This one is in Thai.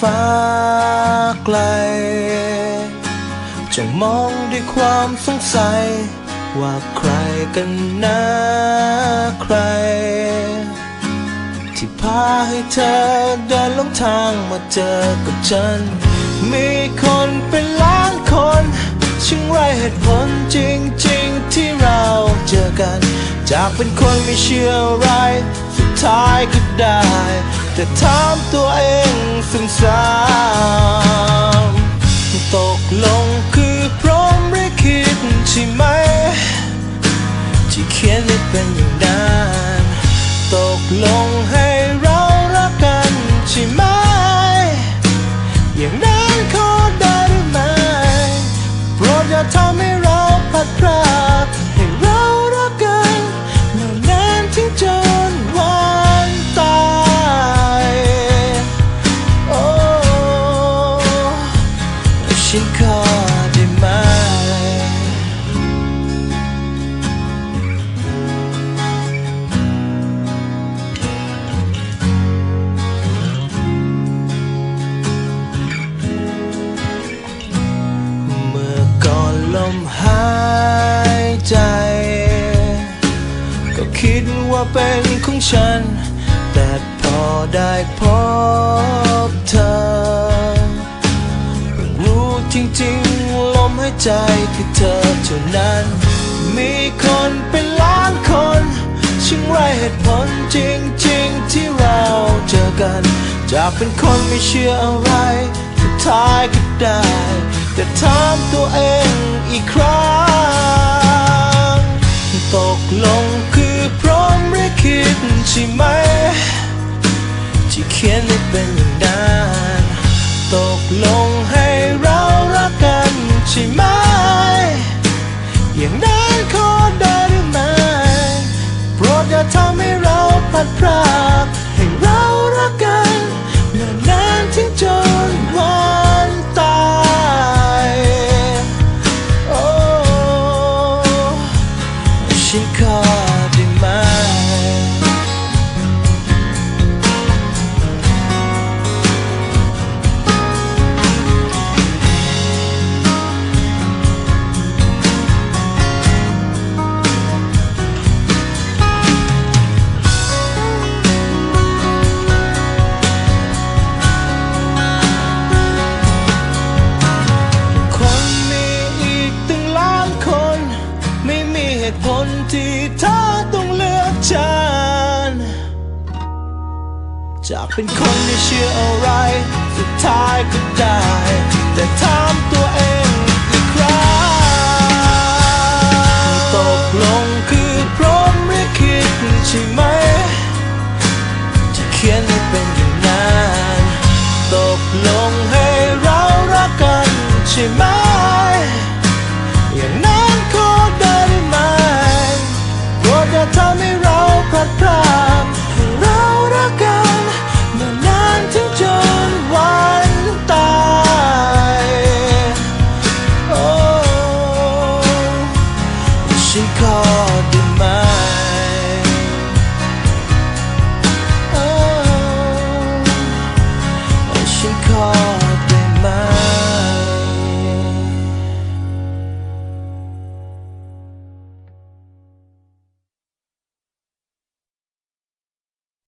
ฟ้าไกลจงมองด้วยความสงสัย ว่าใครกันนะใคร ที่พาให้เธอเดินลงทางมาเจอกับฉัน มีคนเป็นล้านคนช่างไรเหตุผลจริง ๆ ที่เราเจอกัน จากเป็นคนไม่เชื่ออะไร สุดท้ายก็ได้ แต่ถามตัวเองซ้ำๆตกลงคือพร้อมหรือคิดใช่ไหม ที่เขียนไม่เป็นอย่างนั้นตกลงให้เรารักกันใช่ไหม อย่างนั้นขอได้หรือไม่โปรดอย่าทำให้เราพัดพรากายใจ ก็คิดว่าเป็นของฉัน แต่พอได้พบเธอ รู้จริงๆลมหายใจคือเธอเท่านั้น มีคนเป็นล้านคนช่างไรเหตุผลจริงๆที่เราเจอกัน จากเป็นคนไม่เชื่ออะไรสุดท้ายก็ได้ แต่ถามตัวเองอีกครั้ง ตกลงคือพร้อมหรือคิดใช่ไหม ที่เขียนไม่เป็นอย่างนั้นตกลงให้เรารักกันใช่ไหม อย่างนั้นขอได้หรือไม่โปรดอย่าทำให้เราพัดพราก ฉั จากเป็นคนที่เชื่ออะไร สุดท้ายก็ได้ แต่ถามตัวเองอีกครั้งตกลงคือพร้อมหรือคิดใช่ไหม จะเขียนให้เป็นอย่างนั้นตกลงให้เรารักกันใช่ไหม